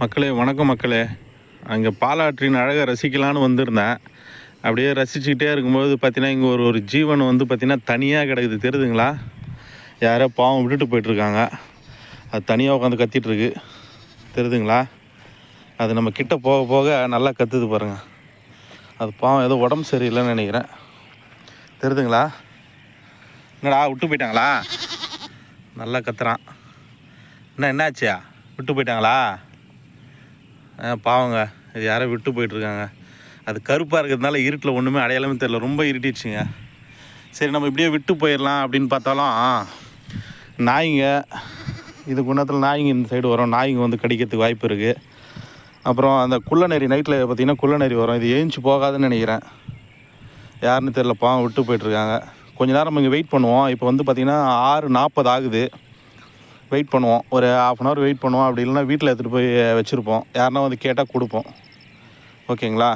மக்களே வணக்கம் மக்களே. அங்கே பாலாற்றின் அழகை ரசிக்கலான்னு வந்திருந்தேன். அப்படியே ரசிச்சுக்கிட்டே இருக்கும்போது பார்த்தீங்கன்னா இங்கே ஒரு ஒரு ஜீவன் வந்து பார்த்திங்கன்னா தனியாக கிடக்குது. தெரியுதுங்களா? யாரோ பாவம் விட்டுட்டு போயிட்டுருக்காங்க. அது தனியாக உட்காந்து கத்திட்டுருக்கு. தெரியுதுங்களா? அது நம்ம கிட்ட போக போக நல்லா கத்துது பாருங்கள் அது பாவம் ஏதோ உடம்பு சரியில்லைன்னு நினைக்கிறேன். தெரியுதுங்களா? என்னடா விட்டு போயிட்டாங்களா? நல்லா கத்துறான். என்ன என்னாச்சியா? விட்டு போயிட்டாங்களா? பாவங்க. இது யாரோ விட்டு போயிட்டுருக்காங்க. அது கருப்பாக இருக்கிறதுனால இருட்டில் ஒன்றுமே அடையாளமே தெரில ரொம்ப இருட்டிடுச்சுங்க. சரி நம்ம இப்படியே விட்டு போயிடலாம் அப்படின்னு பார்த்தாலும் நாய்ங்க இது குணத்தில் நாய்ங்க இந்த சைடு வரும். நாய்ங்க வந்து கடிக்கிறதுக்கு வாய்ப்பு இருக்குது அப்புறம் அந்த குள்ளநெறி நைட்டில் பார்த்திங்கன்னா குள்ளநெறி வரும். இது ஏஞ்சி போகாதுன்னு நினைக்கிறேன். யாருன்னு தெரில பாவம் விட்டு போயிட்டுருக்காங்க. கொஞ்ச நேரம் நம்ம இங்கே வெயிட் பண்ணுவோம். இப்போ வந்து பார்த்திங்கன்னா ஆறு நாற்பது ஆகுது. வெயிட் பண்ணுவோம். ஒரு ஆஃப் அன் ஹவர் வெயிட் பண்ணுவோம். அப்படி இல்லைன்னா வீட்டில் எடுத்துகிட்டு போய் வச்சுருப்போம். யாருன்னா வந்து கேட்டால் கொடுப்போம். ஓகேங்களா?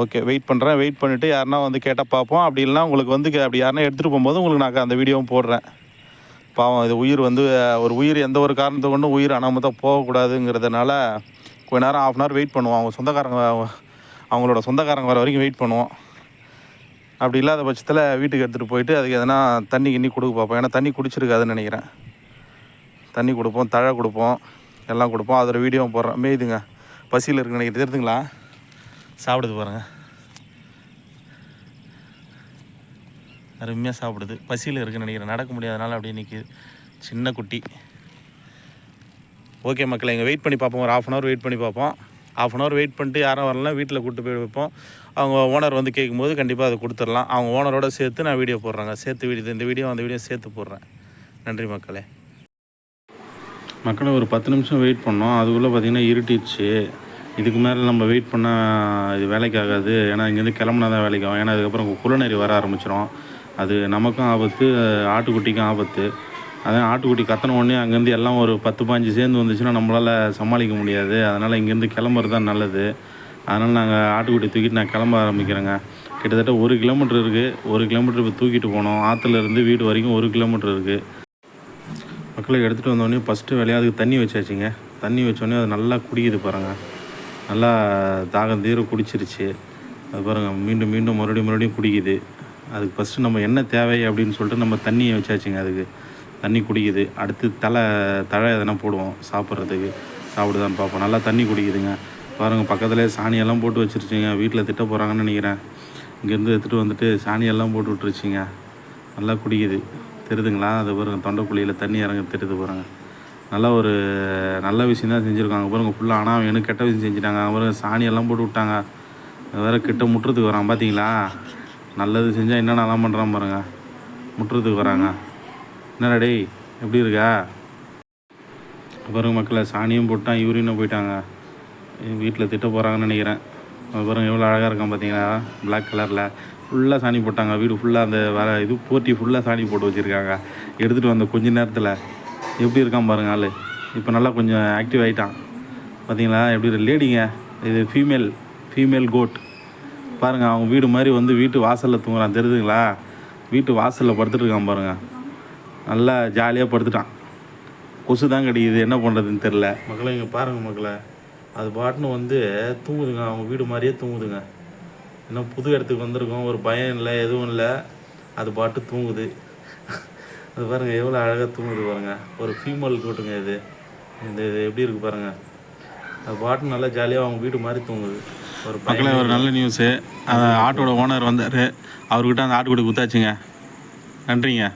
ஓகே வெயிட் பண்ணுறேன் வெயிட் பண்ணிவிட்டு யாருன்னா வந்து கேட்டால் பார்ப்போம். அப்படி இல்லைனா உங்களுக்கு வந்து அப்படி யாருன்னா எடுத்துகிட்டு போகும்போது உங்களுக்கு நான் அந்த வீடியோவும் போடுறேன். பாவம் இது உயிர் வந்து ஒரு உயிர் எந்த ஒரு காரணத்தை கொண்டும் உயிர் அனாமத்தான் போகக்கூடாதுங்கிறதுனால கொஞ்ச நேரம் ஆஃப் அன் ஹவர் வெயிட் பண்ணுவோம். அவங்க சொந்தக்காரங்க அவங்களோட சொந்தக்காரங்க வர வரைக்கும் வெயிட் பண்ணுவோம். அப்படி இல்லாத பட்சத்தில் வீட்டுக்கு எடுத்துகிட்டு போயிட்டு அதுக்கு எதனா தண்ணி கிண்ணி கொடுக்க பார்ப்போம். ஏன்னா தண்ணி குடிச்சிருக்காதுன்னு நினைக்கிறேன். தண்ணி கொடுப்போம் தழை கொடுப்போம் எல்லாம் கொடுப்போம். அதோட வீடியோவும் போடுறோம் மேய்துங்க பசியில் இருக்கு நினைக்கிறது தெரியுதுங்களா? சாப்பிடுது பாருங்கள் அருமையாக சாப்பிடுது. பசியில் இருக்குன்னு நினைக்கிறேன். நடக்க முடியாதனால அப்படியே நிற்கிது சின்ன குட்டி. ஓகே மக்களை இங்கே வெயிட் பண்ணி பார்ப்போம். ஒரு ஆஃப் அன் ஹவர் வெயிட் பண்ணி பார்ப்போம். ஆஃப் அன் ஹவர் வெயிட் பண்ணிட்டு யாரும் வரலாம் வீட்டில் கூப்பிட்டு போய் வைப்போம். அவங்க ஓனர் வந்து கேட்கும்போது கண்டிப்பாக அதை கொடுத்துடலாம். அவங்க ஓனரோட சேர்த்து நான் வீடியோ போடுறேங்க. சேர்த்து வீடியோ இந்த வீடியோ அந்த வீடியோ சேர்த்து போடுறேன். நன்றி மக்களே. மக்களை ஒரு பத்து நிமிஷம் வெயிட் பண்ணோம். அதுக்குள்ளே பார்த்தீங்கன்னா இருட்டிடுச்சு. இதுக்கு மேலே நம்ம வெயிட் பண்ணால் இது வேலைக்கு ஆகாது. ஏன்னா இங்கேருந்து கிளம்புனா தான் வேலைக்கு ஆகும். ஏன்னா அதுக்கப்புறம் குள்ளநெறி வர ஆரம்பிச்சிடும் அது நமக்கும் ஆபத்து ஆட்டுக்குட்டிக்கும் ஆபத்து. அதான் ஆட்டுக்குட்டி கத்தன உடனே அங்கேருந்து எல்லாம் ஒரு பத்து பாஞ்சு சேர்ந்து வந்துச்சுன்னா நம்மளால் சமாளிக்க முடியாது. அதனால் இங்கேருந்து கிளம்புறது தான் நல்லது. அதனால் நாங்கள் ஆட்டுக்குட்டி தூக்கிட்டு நான் கிளம்ப ஆரம்பிக்கிறேங்க. கிட்டத்தட்ட ஒரு கிலோமீட்டர் இருக்குது ஒரு கிலோமீட்டர் இப்போ தூக்கிட்டு போனோம். ஆற்றுல இருந்து வீடு வரைக்கும் ஒரு கிலோமீட்டர் இருக்குது மக்களை எடுத்துகிட்டு வந்தோடனே ஃபஸ்ட்டு வேலையாக அதுக்கு தண்ணி வச்சாச்சுங்க. தண்ணி வச்சோடனே அது நல்லா குடிக்குது பாருங்கள் நல்லா தாகம் தீர குடிச்சிருச்சு. அது பாருங்கள் மீண்டும் மீண்டும் மறுபடியும் மறுபடியும் குடிக்குது. அதுக்கு ஃபஸ்ட்டு நம்ம என்ன தேவை அப்படின்னு சொல்லிட்டு நம்ம தண்ணியை வச்சாச்சுங்க அதுக்கு. தண்ணி குடிக்குது. அடுத்து தலை தழை எதனா போடுவோம் சாப்பிட்றதுக்கு. சாப்பிடுதான்னு பார்ப்போம். நல்லா தண்ணி குடிக்குதுங்க. பாருங்கள் பக்கத்துலேயே சாணியெல்லாம் போட்டு வச்சிருச்சுங்க. வீட்டில் திட்ட போகிறாங்கன்னு நினைக்கிறேன். இங்கேருந்து எடுத்துகிட்டு வந்துட்டு சாணியெல்லாம் போட்டு விட்டுருச்சுங்க. நல்லா குடிக்குது. தெரியுதுங்களா அது பாருங்கள் தொண்டைக்குழியில் தண்ணி இறங்க தெரியுது பாருங்க. நல்ல ஒரு நல்ல விஷயம் தான் செஞ்சுருக்காங்க. பாருங்கள் ஃபுல்லாக ஆனால் எனக்கு கெட்ட விஷயம் செஞ்சுட்டாங்க. பாருங்கள் சாணியெல்லாம் போட்டு விட்டாங்க. அது வேறு கிட்ட முட்டுறதுக்கு வரான் பார்த்தீங்களா நல்லது செஞ்சால் என்னென்னலாம் பண்ணுறான் பாருங்கள் முட்டுறதுக்கு வராங்க. என்னடா டேய் எப்படி இருக்கா? பாருங்க மக்களை சாணியும் போட்டான் யூரினும் போயிட்டாங்க. வீட்டில் திட்ட போகிறாங்கன்னு நினைக்கிறேன். அப்புறம் எவ்வளோ அழகாக இருக்கான் பார்த்தீங்களா பிளாக் கலரில் ஃபுல்லாக சாணி போட்டாங்க. வீடு ஃபுல்லாக அந்த வர இது போட்டி ஃபுல்லாக சாணி போட்டு வச்சுருக்காங்க. எடுத்துகிட்டு வந்த கொஞ்ச நேரத்தில். எப்படி இருக்கான் பாருங்க ஆள். இப்போ நல்லா கொஞ்சம் ஆக்டிவ் ஆகிட்டான் பார்த்தீங்களா எப்படி லேடிங்க இது ஃபீமேல் ஃபீமேல் கோட் பாருங்கள் அவங்க வீடு மாதிரி வந்து வீட்டு வாசலில் தூங்குறான். தெரியுதுங்களா? வீட்டு வாசலில் படுத்துட்டு இருக்கான் பாருங்கள் நல்லா ஜாலியாக படுத்துட்டான். கொசு தான் கிடைக்குது. என்ன பண்ணுறதுன்னு தெரில மக்களை இங்கே பாருங்கள் மக்களை. அது பாட்டுன்னு வந்து தூங்குதுங்க. அவங்க வீடு மாதிரியே தூங்குதுங்க. இன்னும் புது இடத்துக்கு வந்திருக்கோம். ஒரு பயம் இல்லை எதுவும் இல்லை. அது பாட்டு தூங்குது. அது பாருங்கள் எவ்வளோ அழகாக தூங்குது பாருங்க. ஒரு ஃபீமேல் கூட்டுங்க இது. இந்த இது எப்படி இருக்கு பாருங்க. அது பாட்டு நல்லா ஜாலியாக அவங்க வீடு மாதிரி தூங்குது. ஒரு மக்களே ஒரு நல்ல நியூஸு அந்த ஆட்டோட ஓனர் வந்தார். அவர்கிட்ட அந்த ஆட்டுக்குடி குத்தாச்சுங்க நன்றிங்க.